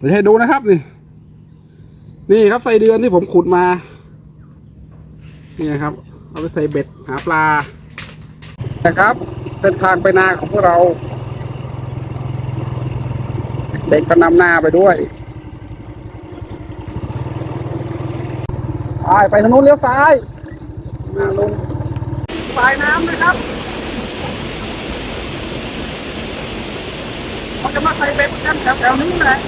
เดี๋ยวให้ดูนะครับนี่ นี่ครับไส้เดือนที่ผมขุดมา นี่นะครับ เอาไปใส่เบ็ดหาปลา นะครับเส้นทางไปนาของพวกเรา เด็กก็นำหน้าไปด้วยไปไปทางนู้นเลี้ยวซ้ายหน้าลงสายน้ำนะครับเขาจะมาใส่เบ็ดกันแถวๆนี้แหละ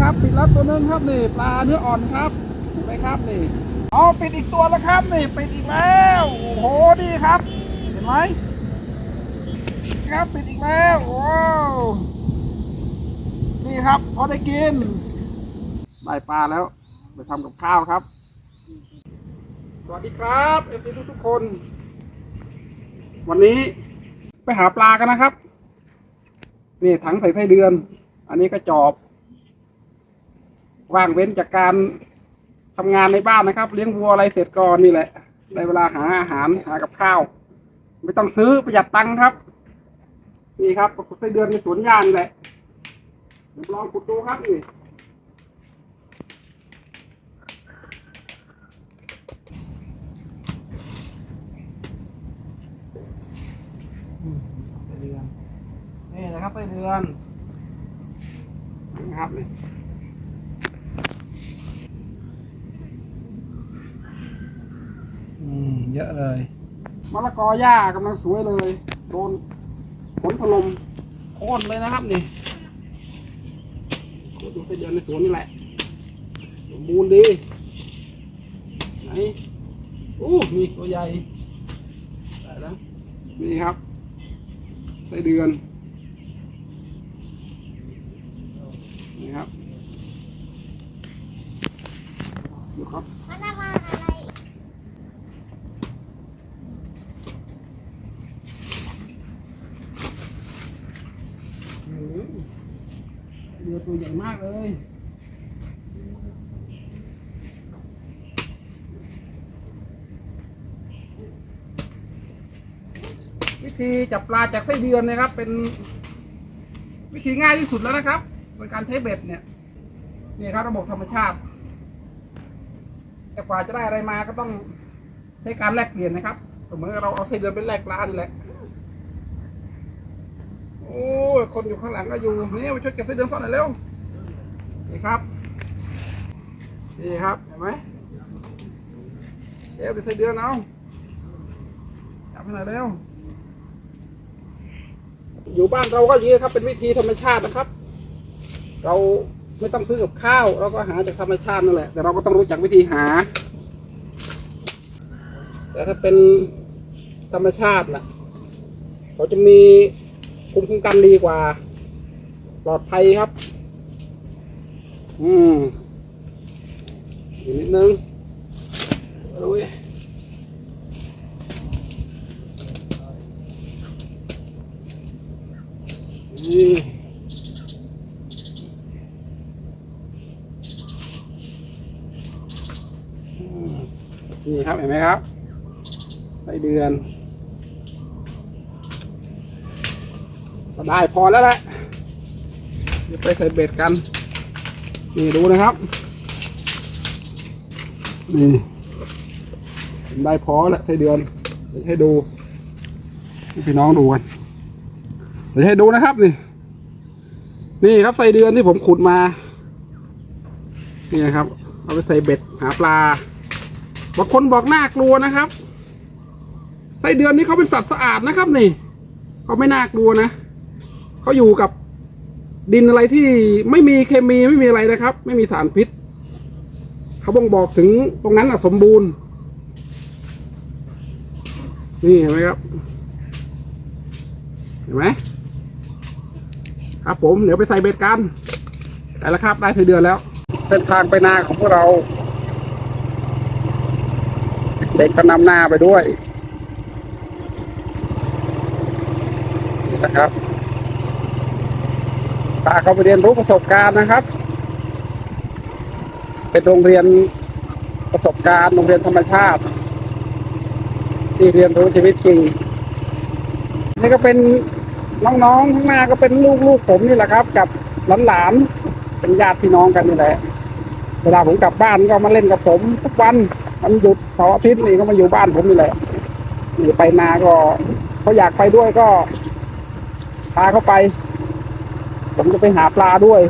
ครับติดแล้วตัวนึงครับนี่ปลาเนื้ออ่อนครับเห็นไหมครับนี่เอาติดอีกตัวแล้วครับนี่ติดอีกแล้วโอ้โหนี่ครับ เห็นไหมครับติดอีกแล้วว้าวนี่ครับพอได้กินได้ปลาแล้วไปทำกับข้าวครับ สวัสดีครับเอฟซีทุกๆคน วันนี้ไปหาปลากันนะครับ นี่ถังใส่ไส้เดือน อันนี้ก็จอบ ว่างเว้นจากการทำงานในบ้านนะครับ เลี้ยงวัวอะไรเสร็จก่อนนี่แหละได้เวลาหาอาหารหากับข้าว ไม่ต้องซื้อประหยัดตังค์ครับ นี่ครับขุดไส้เดือนในสวนยางแหละเดี๋ยลองขุดดูครับนี่ไส้เดือนนี่นะครับไส้เดือนนี่นะครับนี่ อืม เยอะเลยมะละกอหญ้ากำลังสวยเลย โดนฝนถล่มโค่นเลยนะครับนี่โคตรไปเดินในสวนนี่แหละสมบูรณ์ดีไหนอู้มีตัวใหญ่ได้แล้วนี่ครับไส้เดือนนี่ครับดูครับ พนักงานอะไร อืมเรือ ตัวใหญ่มากเลยวิธีจับปลาจากไส้เดือนนะครับ เป็นวิธีง่ายที่สุดแล้วนะครับในการใช้เบ็ดเนี่ยนี่ครับระบบธรรมชาติ แต่กว่าจะได้อะไรมาก็ต้องใช้การแลกเปลี่ยนนะครับเหมือนเราเอาไส้เดือนไปแลกปลานี่แหละ โอ้ยคนอยู่ข้างหลังก็อยู่นี่มาช่วยเก็บไส้เดือนก่อนหน่อยเร็วนี่ครับ นี่ครับเห็นไหมเก็บไส้เดือนเอาจับให้หน่อยเร็วอยู่บ้านเราก็อยางนี้ครับเป็นวิธีธรรมชาตินะครับ เราไม่ต้องซื้อกับข้าว เราก็หาจากธรรมชาตินั่นแหละ แต่เราก็ต้องรู้จักวิธีหา แต่ถ้าเป็นธรรมชาติน่ะเขาจะมี ภูมิคุ้มกันดีกว่า ปลอดภัยครับ อืมอีกนิดนึงเอาเว้ยนี่นี่ครับเห็นไหมครับ ไส้เดือน ได้พอแล้วแหละเดี๋ยวไปใส่เบ็ดกัน นี่ดูนะครับ นี่ได้พอแล้วไส้เดือนเดี๋ยวให้ดูพี่น้องดูกันเดี๋ยวให้ดูนะครับนี่ นี่ครับไส้เดือนที่ผมขุดมา นี่นะครับ เอาไปใส่เบ็ดหาปลาบางคนบอกน่ากลัวนะครับไส้เดือนนี่เขาเป็นสัตว์สะอาดนะครับ นี่เขาไม่น่ากลัวนะ เขาอยู่กับดินอะไรที่ไม่มีเคมีไม่มีอะไรนะครับ ไม่มีสารพิษ เขาบ่งบอกถึงตรงนั้นอะ สมบูรณ์ นี่เห็นไหมครับ เห็นไหมครับผมเดี๋ยวไปใส่เบ็ดกันได้แล้วครับ ได้เธอเดือนแล้วเส้นทางไปนาของพวกเรา เด็กก็นำหน้าไปด้วยนี่นะครับ พาเขาไปเรียนรู้ประสบการณ์นะครับ เป็นโรงเรียนประสบการณ์โรงเรียนธรรมชาติ ที่เรียนรู้ชีวิตจริงนี่ก็เป็นน้องๆข้างหน้าก็เป็นลูกๆผมนี่แหละครับ กับหลานๆเป็นญาติพี่น้องกันนี่แหละเวลาผมกลับบ้านก็มาเล่นกับผมทุกวันมันหยุดเสาร์อาทิตย์นี่ก็มาอยู่บ้านผมนี่แหละนี่ไปนาก็เขาอยากไปด้วยก็พาเขาไป ผมจะไปหาปลาด้วย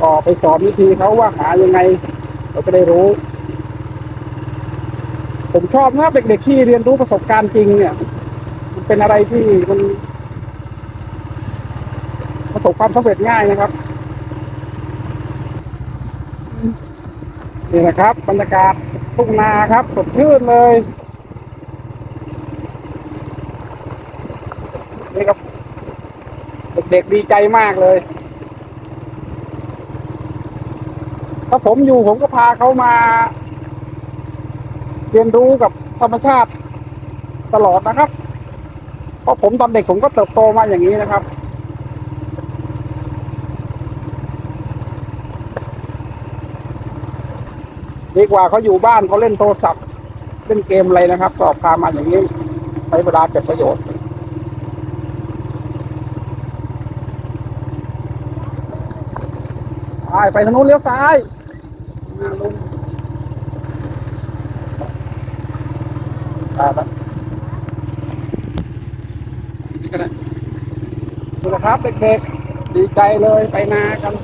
ก็ไปสอนวิธีเขาว่าหายังไง เราจะได้รู้ ผมชอบนะเด็กๆที่เรียนรู้ประสบการณ์จริงเนี่ยมันเป็นอะไรที่มันประสบความสำเร็จง่ายนะครับนี่นะครับ บรรยากาศทุ่งนาครับ สดชื่นเลย นี่ครับ เด็กดีใจมากเลย ถ้าผมอยู่ผมก็พาเขามา เรียนรู้กับธรรมชาติตลอดนะครับ เพราะผมตอนเด็กผมก็เติบโตมาอย่างนี้นะครับ ดีกว่าเขาอยู่บ้านเขาเล่นโทรศัพท์ เล่นเกมอะไรนะครับ ก็พามาอย่างนี้ใช้เวลาเกิดประโยชน์ ไปไปทางนู้นเลี้ยวซ้ายมาลุงตาไปนี่ก็ได้ดูนะครับเด็กๆ ดีใจเลยไปนากัน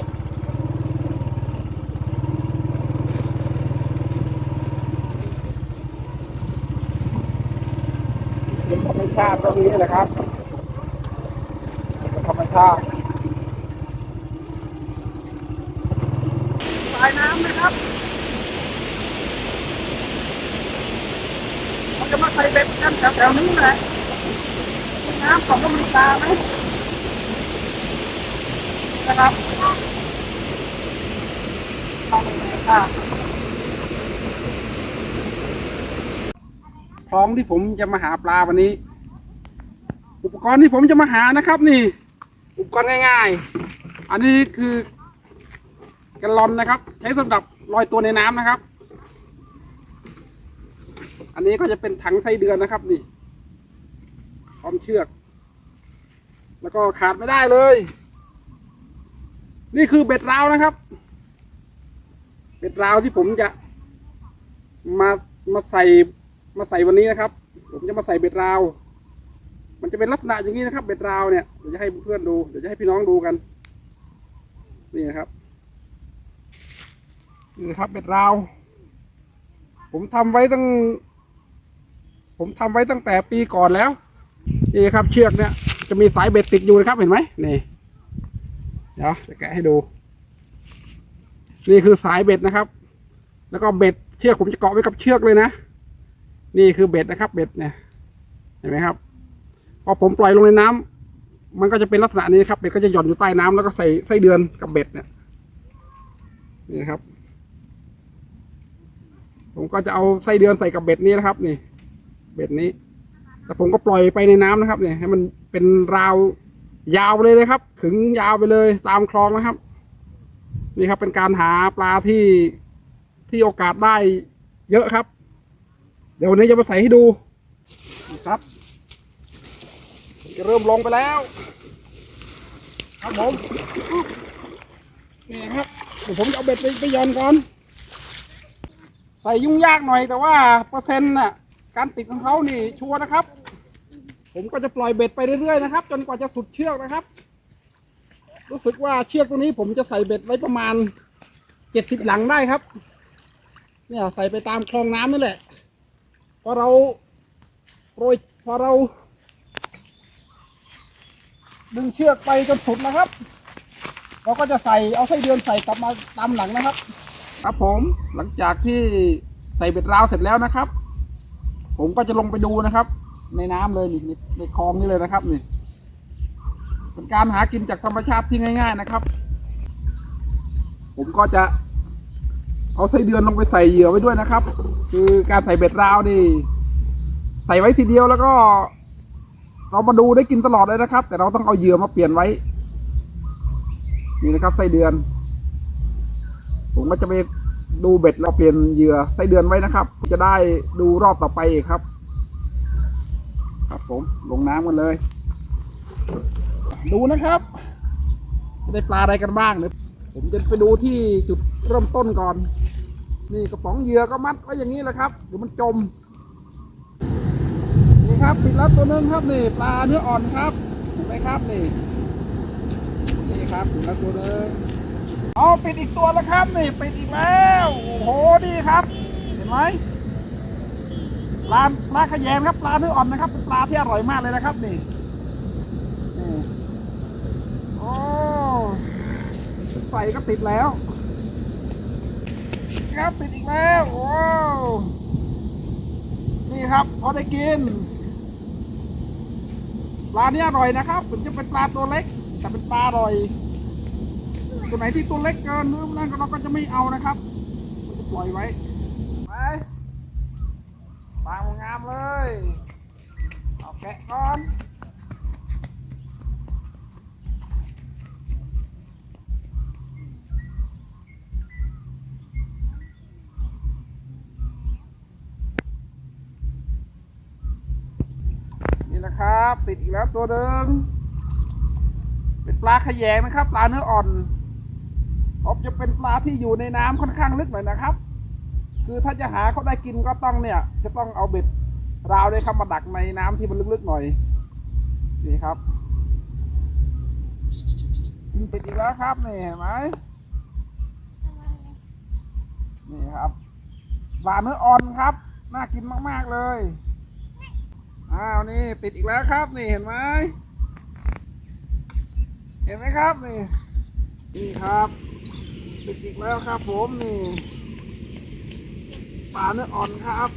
เป็นธรรมชาติตรงนี้แหละครับเป็นธรรมชาติ สายน้ำนะครับมันจะมาใส่เบ็ดกันแถวๆนี้แหละน้ำของอเมริกาไหมนะครับลองดูครับคลองที่ผมจะมาหาปลาวันนี้ อุปกรณ์ที่ผมจะมาหานะครับ นี่ อุปกรณ์ง่าย ๆ อันนี้คือ แกลลอนนะครับ ใช้สำหรับลอยตัวในน้ำนะครับ อันนี้ก็จะเป็นถังไส้เดือนนะครับนี่พร้อมเชือก แล้วก็ขาดไม่ได้เลย นี่คือเบ็ดราวนะครับ เบ็ดราวที่ผมจะ มามาใส่มาใส่วันนี้นะครับ ผมจะมาใส่เบ็ดราว มันจะเป็นลักษณะอย่างนี้นะครับ เบ็ดราวเนี่ยเดี๋ยวจะให้เพื่อนดูเดี๋ยวจะให้พี่น้องดูกัน นี่นะครับ นี่ครับเบ็ดราว ผมทำไว้ตั้ง ผมทำไว้ตั้งแต่ปีก่อนแล้ว นี่ครับเชือกเนี่ย จะมีสายเบ็ดติดอยู่นะครับเห็นไหมนี่ เดี๋ยวจะแกะให้ดู นี่คือสายเบ็ดนะครับ แล้วก็เบ็ดเชือกผมจะเกาะไว้กับเชือกเลยนะ นี่คือเบ็ดนะครับ เบ็ดเนี่ย เห็นไหมครับ พอผมปล่อยลงในน้ำมันก็จะเป็นลักษณะนี้ครับ เบ็ดก็จะหย่อนอยู่ใต้น้ำแล้วก็ใส่ไส้เดือนกับเบ็ดเนี่ย นี่ครับ ผมก็จะเอาไส้เดือนใส่กับเบ็ดนี้นะครับ นี่ เบ็ดนี้แล้วผมก็ปล่อยไปในน้ำนะครับ เนี่ย ให้มันเป็นราวยาวไปเลยนะครับ ขึงยาวไปเลยตามคลองนะครับ นี่ครับเป็นการหาปลาที่ที่โอกาสได้เยอะครับ เดี๋ยววันนี้จะมาใส่ให้ดูนะครับจะเริ่มลงไปแล้ว ครับผมนี่ครับเดี๋ยวผมจะเอาเบ็ดไปไปย่อนก่อน ใส่ยุ่งยากหน่อยแต่ว่าเปอร์เซ็นต์น่ะการติดของเขานี่ชัวร์นะครับ ผมก็จะปล่อยเบ็ดไปเรื่อยๆนะครับ จนกว่าจะสุดเชือกนะครับ รู้สึกว่าเชือกตัวนี้ผมจะใส่เบ็ดไว้ประมาณเจ็ดสิบหลังได้ครับ เนี่ยใส่ไปตามคลองน้ำนี่แหละพอเราโรยพอเราดึงเชือกไปจนสุดนะครับ เราก็จะใส่เอาไส้เดือนใส่กลับมาตามหลังนะครับ ครับผมหลังจากที่ใส่เบ็ดราวเสร็จแล้วนะครับ ผมก็จะลงไปดูนะครับ ในน้ำเลยนี่ในในคลองนี่เลยนะครับนี่เป็นการหากินจากธรรมชาติที่ง่าย ๆนะครับ ผมก็จะ เอาไส้เดือนลงไปใส่เหยื่อไว้ด้วยนะครับ คือการใส่เบ็ดราวนี่ ใส่ไว้ทีเดียวแล้วก็ เรามาดูได้กินตลอดเลยนะครับ แต่เราต้องเอาเหยื่อมาเปลี่ยนไว้ นี่นะครับไส้เดือน ผมก็จะไปดูเบ็ดเราเปลี่ยนเหยื่อไส้เดือนไว้นะครับ จะได้ดูรอบต่อไปครับ ครับผมลงน้ำกันเลย ดูนะครับ จะได้ปลาอะไรกันบ้างเดี๋ยผมจะไปดูที่จุดเริ่มต้นก่อน นี่กระป๋องเหยื่อก็มัดไว้อย่างนี้แหละครับเดี๋ยวมันจม นี่ครับติดแล้วตัวนึงครับนี่ปลาเนื้ออ่อนครับเห็นไหมครับนี่นี่ครับติดแล้วตัวนึง เอาปิดอีกตัวแล้วครับนี่ปิดอีกแล้ว โอ้โหนี่ครับ เห็นไหมปลาปลาขยงครับปลาเนื้ออ่อนนะครับเป็นปลาที่อร่อยมากเลยนะครับนี่นี่โอ้ใส่ก็ติดแล้ว ครับติดอีกแล้วโอ้นี่ครับพอได้กินปลาเนี้ยอร่อยนะครับถึงจะเป็นปลาตัวเล็ก แต่เป็นปลาอร่อย ตัวไหนที่ตัวเล็กเกินนั่นก็เราก็จะไม่เอานะครับจะปล่อยไว้ไปปลางามเลย เอาแกะก่อนนี่นะครับติดอีกแล้วตัวหนึ่งเป็นปลาขยงนะครับ ปลาเนื้ออ่อน อบจะเป็นปลาที่อยู่ในน้ำค่อนข้างลึกหน่อยนะครับ คือถ้าจะหาเขาได้กินก็ต้องเนี่ย จะต้องเอาเบ็ดราวเลยครับมาดักในน้ำที่มันลึกๆหน่อยนี่ครับติดอีกแล้วครับนี่เห็นไหมนี่ครับปลาเนื้ออ่อนครับน่ากินมากๆเลยอ้าวนี่ติดอีกแล้วครับนี่เห็นไหมเห็นไหมครับนี่นี่ครับ ติดอีกแล้วครับผมนี่ปลาเนื้ออ่อนครับ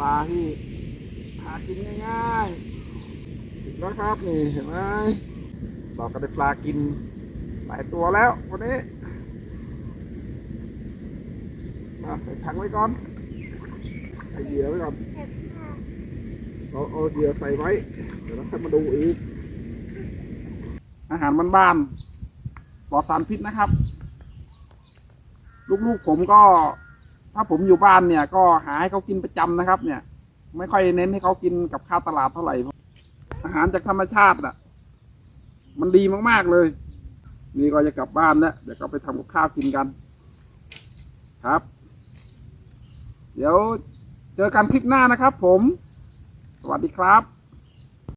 ปลาที่หากินง่ายๆติดแล้วครับนี่เห็นไหมเราก็ได้ปลากินหลายตัวแล้ววันนี้มาใส่ถังไว้ก่อนใส่เหยื่อไว้ก่อนเราเอาเหยื่อใส่ไว้เดี๋ยวเราค่อยมาดูอีกอาหารบ้านๆ ปลอดสารพิษนะครับ ลูกๆผมก็ ถ้าผมอยู่บ้านเนี่ย ก็หาให้เขากินประจำนะครับ เนี่ย ไม่ค่อยเน้นให้เขากินกับข้าวตลาดเท่าไหร่อาหารจากธรรมชาติอะ มันดีมากๆเลย นี่ก็จะกลับบ้านแล้วเดี๋ยวก็ไปทำกับข้าวกินกัน ครับ เดี๋ยวเจอกันคลิปหน้านะครับ ผม สวัสดีครับ